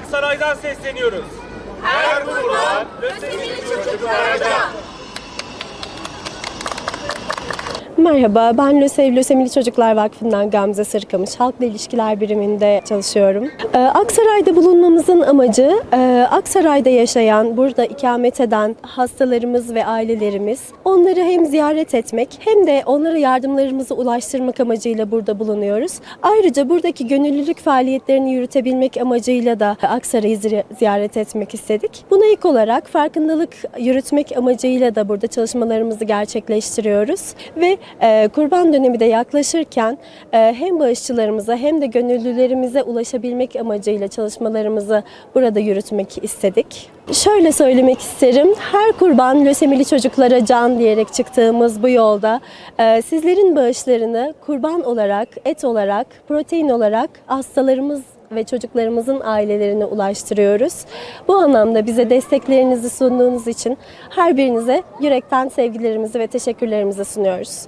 Aksaray'dan sesleniyoruz. Her kurban lösemili çocuklara can. Merhaba, ben LÖSEV Lösemili Çocuklar Vakfı'ndan Gamze Sırkamış. Halkla İlişkiler Biriminde çalışıyorum. Ee, Aksaray'da bulunmamızın amacı, e, Aksaray'da yaşayan, burada ikamet eden hastalarımız ve ailelerimiz, onları hem ziyaret etmek hem de onlara yardımlarımızı ulaştırmak amacıyla burada bulunuyoruz. Ayrıca buradaki gönüllülük faaliyetlerini yürütebilmek amacıyla da Aksaray'ı zi- ziyaret etmek istedik. Buna ilk olarak farkındalık yürütmek amacıyla da burada çalışmalarımızı gerçekleştiriyoruz ve kurban dönemi de yaklaşırken e, hem bağışçılarımıza hem de gönüllülerimize ulaşabilmek amacıyla çalışmalarımızı burada yürütmek istedik. Şöyle söylemek isterim, her kurban lösemili çocuklara can diyerek çıktığımız bu yolda e, sizlerin bağışlarını kurban olarak, et olarak, protein olarak hastalarımız ve çocuklarımızın ailelerine ulaştırıyoruz. Bu anlamda bize desteklerinizi sunduğunuz için her birinize yürekten sevgilerimizi ve teşekkürlerimizi sunuyoruz.